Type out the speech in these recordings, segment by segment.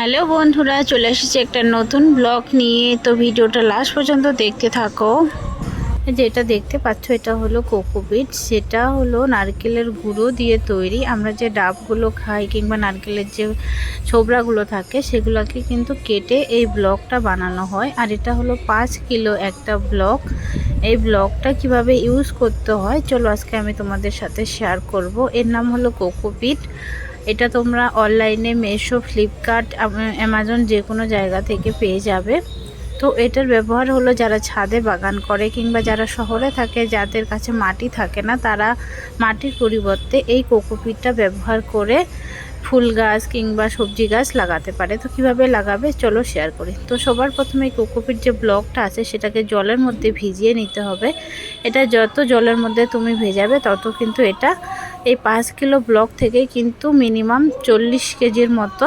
Hello বন্ধুরা, চলে এসেছি একটা নতুন ব্লগ নিয়ে। তো ভিডিওটা লাস্ট পর্যন্ত দেখতে থাকো। যেটা দেখতে পাচ্ছ, এটা হলো কোকোপিট সেটা হলো নারকেলের গুঁড়ো দিয়ে তৈরি। আমরা যে ডাবগুলো খাই কিংবা নারকেলের যে ছোবড়াগুলো থাকে, সেগুলোকে কিন্তু কেটে এই ব্লকটা বানানো হয়। আর এটা হলো পাঁচ কিলো একটা ব্লক এই ব্লকটা কীভাবে ইউজ করতে হয়, চলো আজকে আমি তোমাদের সাথে শেয়ার করব। এর নাম হলো কোকোপিট এটা তোমরা অনলাইনে মেশো ফ্লিপকার্ট অ্যামাজন যে কোনো জায়গা থেকে পেয়ে যাবে। তো এটার ব্যবহার হলো যারা ছাদে বাগান করে কিংবা যারা শহরে থাকে, যাদের কাছে মাটি থাকে না, তারা মাটির পরিবর্তে এই কোকোপিটটা ব্যবহার করে ফুল গাছ কিংবা সবজি গাছ লাগাতে পারে। তো কীভাবে লাগাবে? চলো শেয়ার করি। তো সবার প্রথমে কোকোপিট যে ব্লকটা আছে, সেটাকে জলের মধ্যে ভিজিয়ে নিতে হবে। এটা যত জলের মধ্যে তুমি ভেজাবে, তত কিন্তু এটা এই পাঁচ কিলো ব্লক থেকে কিন্তু মিনিমাম চল্লিশ কেজির মতো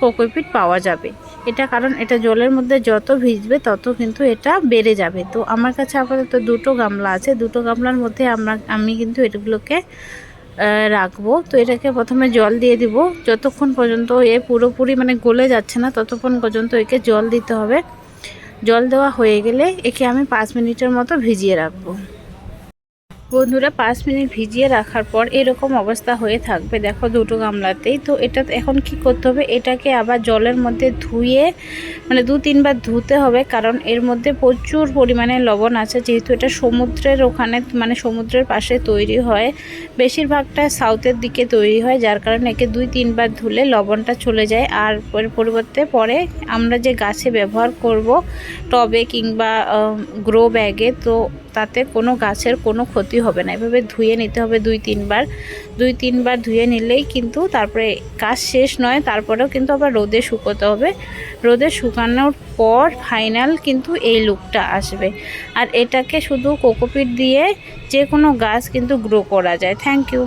কোকোপিট পাওয়া যাবে। এটা কারণ এটা জলের মধ্যে যত ভিজবে, তত কিন্তু এটা বেড়ে যাবে। তো আমার কাছে আপাতত দুটো গামলা আছে। দুটো গামলার মধ্যে আমরা, আমি কিন্তু এগুলোকে রাখব। তো এটাকে প্রথমে জল দিয়ে দিব। যতক্ষণ পর্যন্ত এ পুরোপুরি মানে গলে যাচ্ছে না, ততক্ষণ পর্যন্ত একে জল দিতে হবে। জল দেওয়া হয়ে গেলে একে আমি পাঁচ মিনিটের মতো ভিজিয়ে রাখব। বন্ধুরা, পাঁচ মিনিট ভিজিয়ে রাখার পর এরকম অবস্থা হয়ে থাকবে। দেখো দুটো গামলাতেই। তো এটা এখন কি করতে হবে? এটাকে আবার জলের মধ্যে ধুয়ে মানে দু তিনবার ধুতে হবে, কারণ এর মধ্যে প্রচুর পরিমাণে লবণ আছে। যেহেতু এটা সমুদ্রের ওখানে মানে সমুদ্রের পাশে তৈরি হয়, বেশিরভাগটা সাউথের দিকে তৈরি হয়, যার কারণে একে দুই তিনবার ধুলে লবণটা চলে যায়। আর পরিবর্তে পরে আমরা যে গাছে ব্যবহার করব টবে কিংবা গ্রো ব্যাগে, তো তাতে কোনো গাছের কোনো ক্ষতি হবে না। এভাবে ধুয়ে নিতে হবে দুই, তিনবার। দুই, তিনবার ধুয়ে নিলেই কিন্তু তারপরে কাজ শেষ নয়, তারপরেও কিন্তু আবার রোদে শুকোতে হবে। রোদে শুকানোর পর ফাইনাল কিন্তু এই লুকটা আসবে। আর এটাকে শুধু কোকোপিট দিয়ে যে কোনো গাছ কিন্তু গ্রো করা যায়। Thank you.